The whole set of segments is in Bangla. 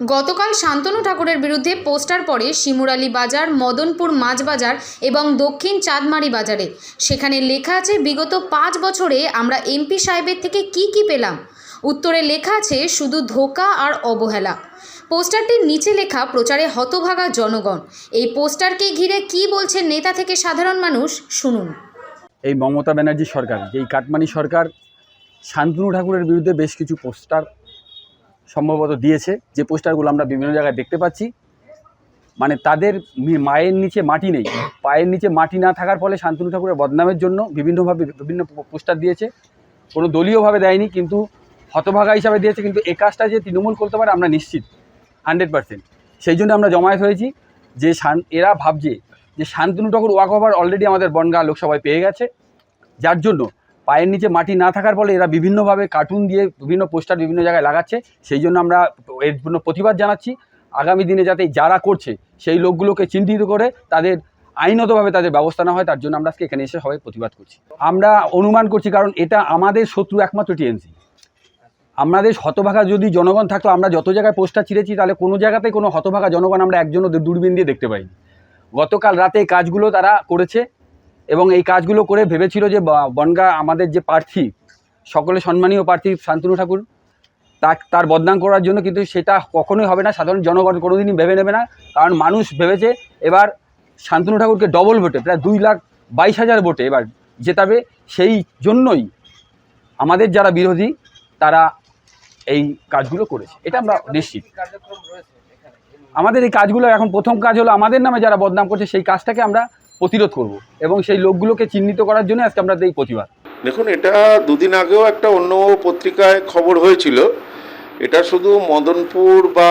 গতকাল শান্তনু ঠাকুরের বিরুদ্ধে পোস্টার পড়ে শিমুরালী বাজার, মদনপুর মাছ বাজার এবং দক্ষিণ চাঁদমারি বাজারে। সেখানে লেখা আছে, বিগত পাঁচ বছরে আমরা এমপি সাহেবের থেকে কি কি পেলাম? উত্তরে লেখা আছে, শুধু ধোকা আর অবহেলা। পোস্টারটির নিচে লেখা, প্রচারে হতভাগা জনগণ। এই পোস্টারকে ঘিরে কি বলছেন নেতা থেকে সাধারণ মানুষ? শুনুন। এই মমতা ব্যানার্জি সরকার, যেই কাটমানি সরকার, শান্তনু ঠাকুরের বিরুদ্ধে বেশ কিছু পোস্টার সম্ভবত দিয়েছে। যে পোস্টারগুলো আমরা বিভিন্ন জায়গায় দেখতে পাচ্ছি মানে তাদের মায়ের নিচে মাটি নেই। পায়ের নিচে মাটি না থাকার ফলে শান্তনু ঠাকুরের বদনামের জন্য বিভিন্নভাবে বিভিন্ন পোস্টার দিয়েছে। কোনো দলীয়ভাবে দেয়নি, কিন্তু হতভাগা হিসাবে দিয়েছে। কিন্তু এ কাজটা যে তৃণমূল করতে পারে, আমরা নিশ্চিত, হান্ড্রেড পার্সেন্ট। সেই জন্য আমরা জমায়েত হয়েছি যে শান, এরা ভাবছে যে Shantanu Thakur walk over already আমাদের বনগাঁ লোকসভায় পেয়ে গেছে। যার জন্য পায়ের নিচে মাটি না থাকার ফলে এরা বিভিন্নভাবে কার্টুন দিয়ে বিভিন্ন পোস্টার বিভিন্ন জায়গায় লাগাচ্ছে। সেই জন্য আমরা এর জন্য প্রতিবাদ জানাচ্ছি। আগামী দিনে যাতে যারা করছে সেই লোকগুলোকে চিহ্নিত করে তাদের আইনতভাবে তাদের ব্যবস্থা না হয়, তার জন্য আমরা আজকে এখানে এসে সবাই প্রতিবাদ করছি। আমরা অনুমান করছি, কারণ এটা আমাদের শত্রু একমাত্র টিএমসি আমাদের হতভাগা যদি জনগণ থাকতো, আমরা যত জায়গায় পোস্টার ছিঁড়েছি, তাহলে কোনো জায়গাতে কোনো হতভাগা জনগণ আমরা একজনও দূরবীন দিয়ে দেখতে পাইনি। গতকাল রাতে কাজগুলো তারা করেছে। এবং এই কাজগুলো করে ভেবেছিল যে বনগা আমাদের যে প্রার্থী সকলে সম্মানীয় প্রার্থী শান্তনু ঠাকুর তার তার বদনাম করার জন্য কিন্তু সেটা কখনোই হবে না সাধারণ জনগণ কোনোদিনই ভেবে নেবে না কারণ মানুষ ভেবেছে এবার শান্তনু ঠাকুরকে ডবল ভোটে প্রায় দুই লাখ বাইশ হাজার ভোটে এবার জেতাবে সেই জন্যই আমাদের যারা বিরোধী তারা এই কাজগুলো করেছে। এটা আমরা নিশ্চিত। আমাদের এই কাজগুলো এখন প্রথম কাজ হলো আমাদের নামে যারা বদনাম করছে সেই কাজটাকে আমরা প্রতিরোধ করব। এবং সেই লোকগুলোকে চিহ্নিত করার জন্য আজকে আমরা এই প্রতিবাদ। দেখুন, এটা দুদিন আগেও একটা অন্য পত্রিকায় খবর হয়েছিল। এটা শুধু মদনপুর বা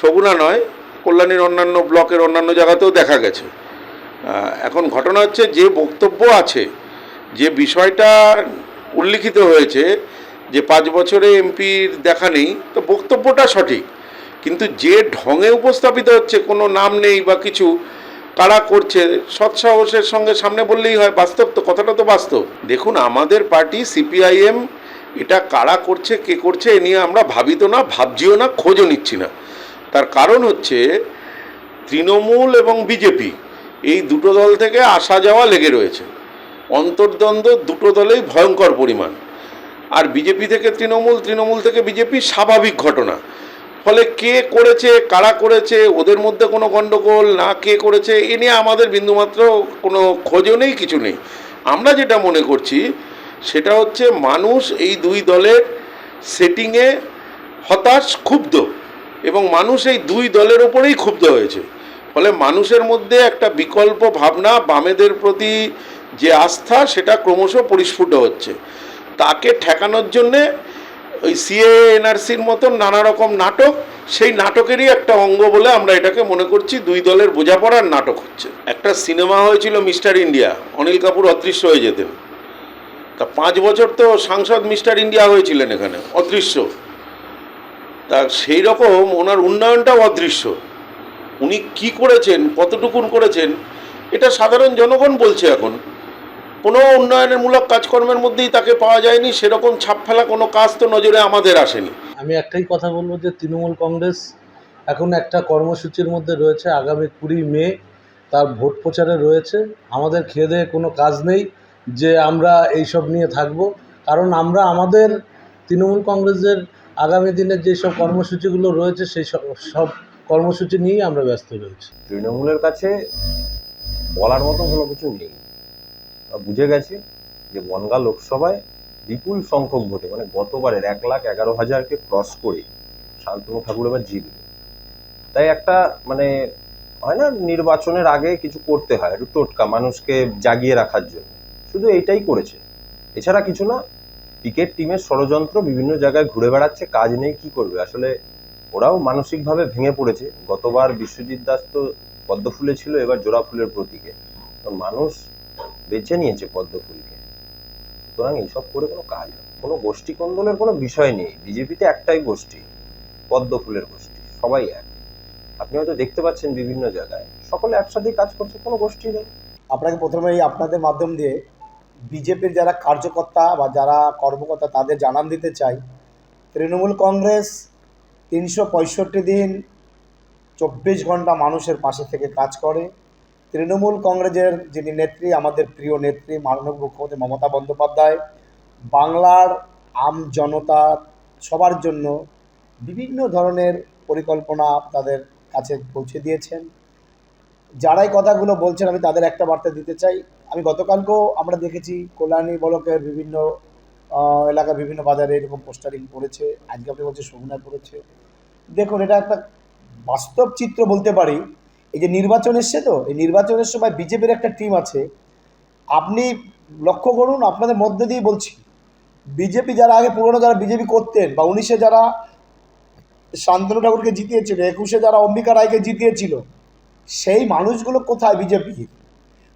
সগুনা নয়, কল্যাণীর অন্যান্য ব্লকের অন্যান্য জায়গাতেও দেখা গেছে। এখন ঘটনা হচ্ছে যে বক্তব্য আছে, যে বিষয়টা উল্লিখিত হয়েছে, যে পাঁচ বছরে এমপির দেখা নেই, তো বক্তব্যটা সঠিক। কিন্তু যে ঢঙে উপস্থাপিত হচ্ছে, কোনো নাম নেই বা কিছু কারা করছে, সৎসাহসের সঙ্গে সামনে বললেই হয়, বাস্তব তো, কথাটা তো বাস্তব। দেখুন, আমাদের পার্টি, সিপিআইএম, এটা কারা করছে, কে করছে, এ নিয়ে আমরা ভাবিত না ভাবছিও না, খোঁজও নিচ্ছি না। তার কারণ হচ্ছে, তৃণমূল এবং বিজেপি এই দুটো দল থেকে আসা যাওয়া লেগে রয়েছে। অন্তর্দ্বন্দ্ব দুটো দলেই ভয়ঙ্কর পরিমাণ। আর বিজেপি থেকে তৃণমূল তৃণমূল থেকে বিজেপি স্বাভাবিক ঘটনা। ফলে কে করেছে, কারা করেছে, ওদের মধ্যে কোনো গণ্ডগোল না কে করেছে, এ নিয়ে আমাদের বিন্দুমাত্র কোনো খোঁজও নেই, কিছু নেই। আমরা যেটা মনে করছি, সেটা হচ্ছে মানুষ এই দুই দলের সেটিংয়ে হতাশ, ক্ষুব্ধ এবং মানুষ এই দুই দলের ওপরেই ক্ষুব্ধ হয়েছে। ফলে মানুষের মধ্যে একটা বিকল্প ভাবনা, বামেদের প্রতি যে আস্থা, সেটা ক্রমশ পরিস্ফুট হচ্ছে। তাকে ঠেকানোর জন্যে ওই সিএ এনআরসির মতন নানা রকম নাটক, সেই নাটকেরই একটা অঙ্গ বলে আমরা এটাকে মনে করছি দুই দলের বোঝাপড়ার নাটক হচ্ছে। একটা সিনেমা হয়েছিল মিস্টার ইন্ডিয়া, অনিল কাপুর অদৃশ্য হয়ে যেতেন। তা পাঁচ বছর তো সাংসদ মিস্টার ইন্ডিয়া হয়েছিলেন এখানে, অদৃশ্য। তা সেই রকম ওনার উন্নয়নটাও অদৃশ্য। উনি কি করেছেন, কতটুকুন করেছেন, এটা সাধারণ জনগণ বলছে এখন। কোনো উন্নয়নের মূলক কাজকর্মের মধ্যেই তাকে পাওয়া যায়নি সেরকম ছাপ ফেলা কোনো কাজ তো নজরে আমাদের আসেনি। আমি একটাই কথা বলব যে তৃণমূল কংগ্রেস এখন একটা কর্মসূচির মধ্যে রয়েছে আগামী কুড়ি মে তার ভোট প্রচারে রয়েছে। আমাদের খেয়ে দেয়ে কোনো কাজ নেই যে আমরা এইসব নিয়ে থাকব। কারণ আমরা আমাদের তৃণমূল কংগ্রেসের আগামী দিনের যেসব কর্মসূচিগুলো রয়েছে সেই সব সব কর্মসূচি নিয়েই আমরা ব্যস্ত রয়েছি। তৃণমূলের কাছে বলার মতো কোনো কিছু নেই। বুঝে গেছে যে বনগা লোকসভায় বিপুল সংখ্যক ভোটে মানে গতবারের এক লাখ এগারো হাজারকে ক্রস করে শান্তনু ঠাকুর এবার জিতবে। তাই একটা মানে হয় না, নির্বাচনের আগে কিছু করতে হয়, একটু টোটকা মানুষকে জাগিয়ে রাখার জন্য। শুধু এইটাই করেছে। এছাড়া কিছু না, ক্রিকেট টিমের ষড়যন্ত্র বিভিন্ন জায়গায় ঘুরে বেড়াচ্ছে, কাজ নেই, কি করবে? আসলে ওরাও মানসিকভাবে ভেঙে পড়েছে। গতবার বিশ্বজিৎ দাস তো পদ্ম ফুলে ছিল, এবার জোড়া ফুলের প্রতীকে। মানুষ বেছে নিয়েছে পদ্ম ফুলকে সুতরাং এইসব করে কোনো কাজ কোনো গোষ্ঠী কোন্দলের কোনো বিষয় নেই। বিজেপিতে একটাই গোষ্ঠী, পদ্মফুলের গোষ্ঠী, সবাই এক। আপনি হয়তো দেখতে পাচ্ছেন বিভিন্ন জায়গায়, সকলে একসাথেই কাজ করছে, কোনো গোষ্ঠী নেই। আপনাকে প্রথমেই আপনাদের মাধ্যম দিয়ে বিজেপির যারা কার্যকর্তা বা যারা কর্মকর্তা তাদের জানান দিতে চাই। তৃণমূল কংগ্রেস তিনশো পঁয়ষট্টি দিন চব্বিশ ঘণ্টা মানুষের পাশে থেকে কাজ করে। তৃণমূল কংগ্রেসের যিনি নেত্রী, আমাদের প্রিয় নেত্রী, মাননীয় মুখ্যমন্ত্রী মমতা বন্দ্যোপাধ্যায়, বাংলার আম জনতা সবার জন্য বিভিন্ন ধরনের পরিকল্পনা তাদের কাছে পৌঁছে দিয়েছেন। যারাই কথাগুলো বলছেন, আমি তাদের একটা বার্তা দিতে চাই। আমি গতকালকেও আমরা দেখেছি, কল্যাণী বলকের বিভিন্ন এলাকা বিভিন্ন বাজারে এরকম পোস্টারিং করেছে আজকে আপনি বলছে সগুনায় করেছে দেখুন, এটা একটা বাস্তব চিত্র বলতে পারি। এই যে নির্বাচন এসছে তো, এই নির্বাচনের সময় বিজেপির একটা টিম আছে। আপনি লক্ষ্য করুন, আপনাদের মধ্যে দিয়ে বলছি, বিজেপি যারা আগে পুরনো যারা বিজেপি করতেন বা উনিশে যারা শান্তনু ঠাকুরকে জিতিয়েছিল, একুশে যারা অম্বিকা রায়কে জিতিয়েছিল, সেই মানুষগুলো কোথায় বিজেপি?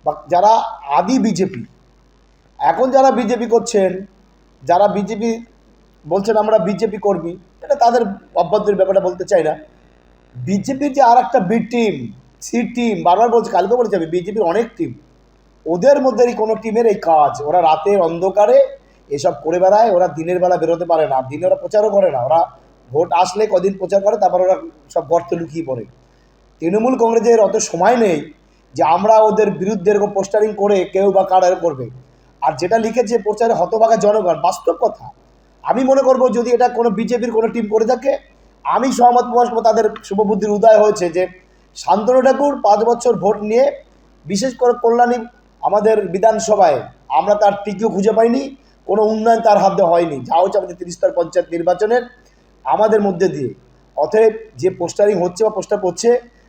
বা যারা আদি বিজেপি, এখন যারা বিজেপি করছেন, যারা বিজেপি বলছেন আমরা বিজেপি কর্মী, এটা তাদের অভ্যন্তরীণ ব্যাপারটা বলতে চাই না। বিজেপির যে আর একটা বি টিম সি টিম বারবার বলছে, কালকে বলেছে আমি বিজেপির অনেক টিম। ওদের মধ্যেই কোনো টিমের এই কাজ। ওরা রাতের অন্ধকারে এসব করে বেড়ায়, ওরা দিনের বেলা বেরোতে পারে না। দিনে ওরা প্রচারও করে না। ওরা ভোট আসলে কদিন প্রচার করে, তারপর ওরা সব গর্তে লুকিয়ে পড়ে। তৃণমূল কংগ্রেসের অত সময় নেই যে আমরা ওদের বিরুদ্ধে এরকম পোস্টারিং করে কেউ বা কারা করবে। আর যেটা লিখেছে প্রচারে হতভাগা জনগণ, বাস্তব কথা। আমি মনে করব যদি এটা কোনো বিজেপির কোনো টিম করে থাকে, আমি সহমত প্রকাশ করব, তাদের শুভবুদ্ধির উদয় হয়েছে যে শান্তনু ঠাকুর পাঁচ বছর ভোট নিয়ে, বিশেষ করে কল্যাণী আমাদের বিধানসভায়, আমরা তার টিকিও খুঁজে পাইনি, কোনো উন্নয়ন তার হাতে হয়নি। যা হচ্ছে আমাদের তিরিশতর পঞ্চায়েত নির্বাচনের আমাদের মধ্যে দিয়ে। অতএব যে পোস্টারিং হচ্ছে বা পোস্টার করছে,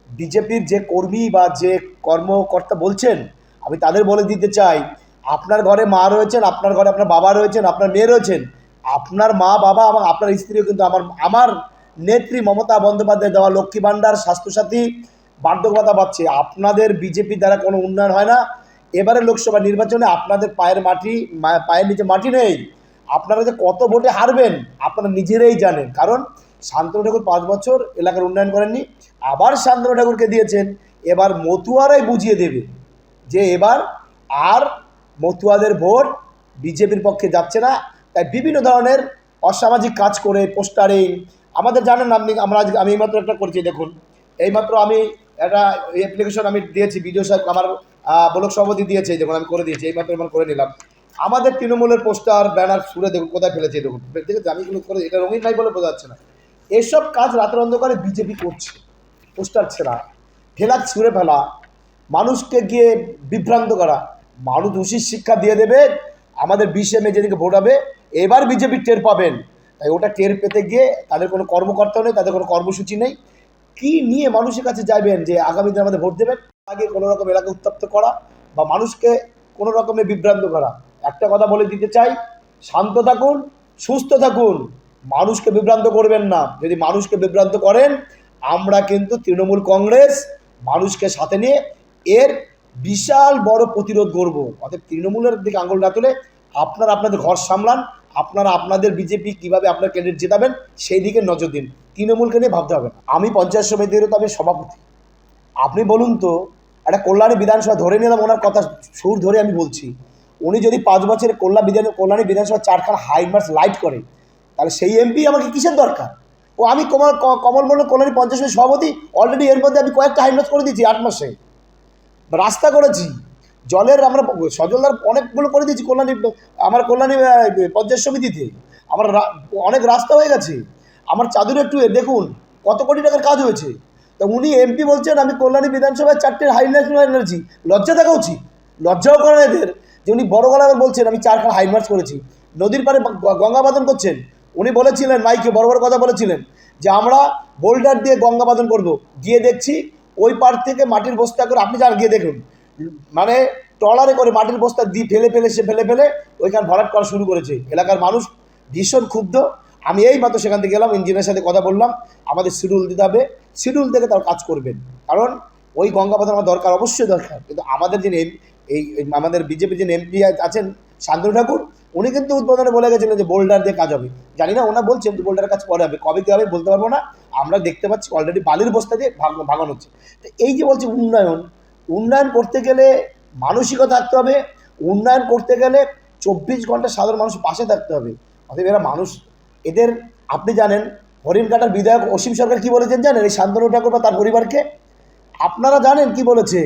বিজেপির যে কর্মী বা যে কর্মকর্তা বলছেন, আমি তাদের বলে দিতে চাই, আপনার ঘরে মা রয়েছেন, আপনার ঘরে আপনার বাবা রয়েছেন, আপনার মেয়ে রয়েছেন, আপনার মা, বাবা এবং আপনার স্ত্রীও কিন্তু আমার আমার নেত্রী মমতা বন্দ্যোপাধ্যায় দেওয়া লক্ষ্মী ভাণ্ডার, স্বাস্থ্যসাথী বার্ধক্য ভাতা পাচ্ছে আপনাদের বিজেপি দ্বারা কোনো উন্নয়ন হয় না। এবারে লোকসভা নির্বাচনে আপনাদের পায়ের মাটি পায়ের নিচে মাটি নেই। আপনারা যে কত ভোটে হারবেন, আপনারা নিজেরাই জানেন। কারণ শান্তনু ঠাকুর পাঁচ বছর এলাকার উন্নয়ন করেননি, আবার শান্তনু ঠাকুরকে দিয়েছেন। এবার মতুয়ারাই বুঝিয়ে দেবে যে এবার আর মতুয়াদের ভোট বিজেপির পক্ষে যাচ্ছে না। তাই বিভিন্ন ধরনের অসামাজিক কাজ করে, পোস্টারিং, আমাদের জানেন আপনি, আমরা আজকে আমি এইমাত্র একটা করছি, দেখুন। এইমাত্র আমি একটা অ্যাপ্লিকেশন আমি দিয়েছি বিডিও সাহেব আমার ব্লক সভাপতি দিয়েছে, এই দেখুন আমি করে দিয়েছি এইমাত্র আমার করে নিলাম। আমাদের তৃণমূলের পোস্টার ব্যানার ছুড়ে দেখুন, কোথায় ফেলেছে দেখুন। ঠিক আছে আমি এগুলো করে, এটা রঙিন নাই বলে বোঝা যাচ্ছে না। এসব কাজ রাতের অন্ধকারে বিজেপি করছে পোস্টার ছেঁড়া। ফেলা ছুঁড়ে ফেলা, মানুষকে গিয়ে বিভ্রান্ত করা। মানুষ উচিত শিক্ষা দিয়ে দেবে, আমাদের বিশে মে যেদিকে ভোট হবে, এবার বিজেপি টের পাবেন। তাই ওটা টের পেতে গিয়ে তাদের কোনো কর্মকর্তা নেই, তাদের কোনো কর্মসূচি নেই। কি নিয়ে মানুষের কাছে যাবেন যে আগামী দিনে আমাদের ভোট দেবেন? আগে কোনো রকম এলাকা উত্তপ্ত করা বা মানুষকে কোনো রকমে বিভ্রান্ত করা। একটা কথা বলে দিতে চাই, শান্ত থাকুন, সুস্থ থাকুন। মানুষকে বিভ্রান্ত করবেন না। যদি মানুষকে বিভ্রান্ত করেন, আমরা কিন্তু তৃণমূল কংগ্রেস মানুষকে সাথে নিয়ে এর বিশাল বড় প্রতিরোধ করব অর্থাৎ তৃণমূলের দিকে আঙুল না তুলে আপনারা আপনাদের ঘর সামলান, আপনারা আপনাদের বিজেপি কীভাবে আপনার ক্যান্ডিডেট জেতাবেন, সেই দিকে নজর দিন। তৃণমূলকে নিয়ে ভাবতে হবে না। আমি পঞ্চায়েত সমিতিরও তো আমি সভাপতি। আপনি বলুন তো, একটা কল্যাণী বিধানসভা ধরে নিলাম ওনার কথা, সুর ধরে আমি বলছি। উনি যদি পাঁচ বছরে কল্যাণ বিধান, কল্যাণী বিধানসভা চারখানা হাই মার্কস লাইট করে, তাহলে সেই এমপি আমাকে কিসের দরকার? ও আমি কমল কমল মন্ডল কল্যাণী সমিতির সভাপতি অলরেডি এর মধ্যে আমি কয়েকটা হাই মার্কস করে দিয়েছি আট মাসে। রাস্তা করেছি। জলের আমরা সজলদার অনেকগুলো করে দিয়েছি কল্যাণী, আমার কল্যাণী পঞ্চায়েত সমিতিতে। আমার অনেক রাস্তা হয়ে গেছে। আমার চাদুর একটু দেখুন, কত কোটি টাকার কাজ হয়েছে। তা উনি এমপি বলছেন, আমি কল্যাণী বিধানসভায় চারটে হাই ন্যাশনাল এনার্জি লজ্জা থাকা উচিত লজ্জাও করেন এদের। যে উনি বড় গলা বলছেন, আমি চারখানা হাই মার্চ করেছি। নদীর গ- গঙ্গাবাদন করছেন। উনি বলেছিলেন, মাইকে বড় বড় কথা বলেছিলেন, যে আমরা বোল্ডার দিয়ে গঙ্গাবাদন করব। গিয়ে দেখছি, ওই পার থেকে মাটির বস্তা করে, আপনি যান, গিয়ে দেখুন। মানে ট্রলারে করে মাটির বস্তা দিয়ে ফেলে ফেলে, সে ফেলে ফেলে ওইখানে ভরাট করা শুরু করেছে। এলাকার মানুষ ভীষণ ক্ষুব্ধ। আমি এই মাত্র সেখান থেকে গেলাম ইঞ্জিনিয়ারের সাথে কথা বললাম, আমাদের শিডিউল দিতে হবে। শিডিউল থেকে তার কাজ করবেন। কারণ ওই গঙ্গাপথ আমার দরকার, অবশ্যই দরকার। কিন্তু আমাদের যিনি এই আমাদের বিজেপির যিনি এমপি আছেন, শান্তনু ঠাকুর, উনি কিন্তু উদ্বোধনে বলে গেছিলেন যে বোল্ডার দিয়ে কাজ হবে। জানি না, ওনার বলছেন যে বোল্ডারের কাজ পরে হবে, কবে কী হবে বলতে পারব না। আমরা দেখতে পাচ্ছি অলরেডি বালির বস্তা দিয়ে ভাগানো হচ্ছে। তো এই যে বলছি উন্নয়ন উন্নয়ন করতে গেলে মানসিকতা থাকতে হবে। উন্নয়ন করতে গেলে চব্বিশ ঘণ্টা সাধারণ মানুষ পাশে থাকতে হবে। অতএব এরা মানুষ এদের, আপনি জানেন হরিণঘাটার বিধায়ক অসীম সরকার কি বলেছেন জানেন? এই শান্তনু ঠাকুর বা তার পরিবারকে? আপনারা জানেন কি বলেছে?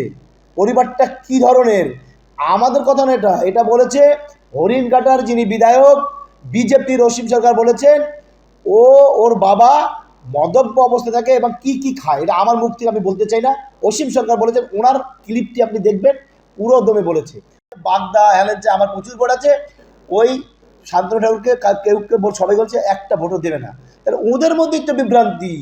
পরিবারটা কি ধরনের? আমাদের কথা না এটা। এটা বলেছে হরিণঘাটার যিনি বিধায়ক, বিজেপির অসীম সরকার বলেছেন, ও ওর বাবা মদব্য অবস্থা থাকে এবং কি কি খায়? এটা আমার মুখ থেকে আমি বলতে চাই না। অসীম সরকার বলেছেন, ওনার ক্লিপটি আপনি দেখবেন, পুরো দমে বলেছে। বাগদা হ্যালেন আমার প্রচুর ভোট আছে, ওই শান্তনু ঠাকুরকে কেউ কেউ সবাই বলছে একটা ভোটও দেবে না। তাহলে ওদের মধ্যে তো বিভ্রান্তি,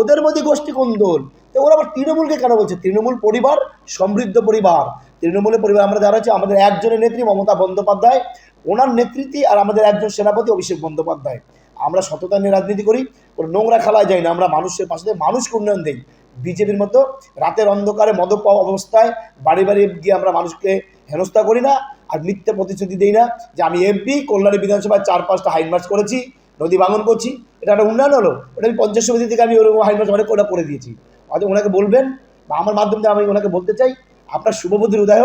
ওদের মধ্যে গোষ্ঠী কোন্দল। তো ওরা আবার তৃণমূলকে কেন বলছে? তৃণমূল পরিবার, সমৃদ্ধ পরিবার। তৃণমূলের পরিবার আমরা যারা হচ্ছে আমাদের একজনের নেত্রী মমতা বন্দ্যোপাধ্যায়, ওনার নেতৃত্বে আর আমাদের একজন সেনাপতি অভিষেক বন্দ্যোপাধ্যায়। আমরা সততা নিয়ে রাজনীতি করি, কোনো নোংরা খেলায় যাই না, আমরা মানুষের পাশে মানুষকে উন্নয়ন দিই। বিজেপির মতো রাতের অন্ধকারে মদক অবস্থায় বাড়ি বাড়ি গিয়ে আমরা মানুষকে হেনস্থা করি না আর মিথ্যে প্রতিশ্রুতি দিই না যে আমি এমপি কল্যাণী বিধানসভায় চার পাঁচটা হাইন মার্চ করেছি, নদী ভাঙন করছি। এটা একটা উন্নয়ন হলো। ওটা আমি পঞ্চাশ সমিতি থেকে আমি ওরকম হাইন মার্চ অনেক করে দিয়েছি। হয়তো ওনাকে বলবেন বা আমার মাধ্যমে আমি ওনাকে বলতে চাই, আপনার শুভবুদ্ধির উদয়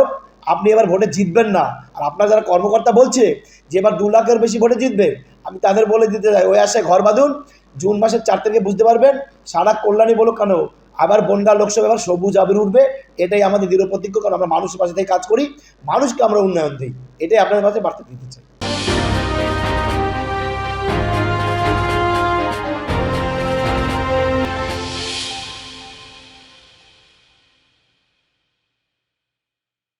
আপনি এবার ভোটে জিতবেন না। আর আপনার যারা কর্মকর্তা বলছে যে এবার দু লাখের বেশি ভোটে জিতবে, আমি তাদের বলে দিতে চাই। ওই আশায় ঘর বাঁধুন, জুন মাসের চার তারিখে বুঝতে পারবেন, সারা কল্যাণী বলো কেন আবার বন্যা লোকসভা আবার সবুজ আবির উঠবে, এটাই আমাদের দৃঢ় প্রতিজ্ঞ, কারণ আমরা মানুষের পাশে থেকে কাজ করি, মানুষকে আমরা উন্নয়ন দিই, এটাই আপনাদের কাছে বার্তা দিতে চাই।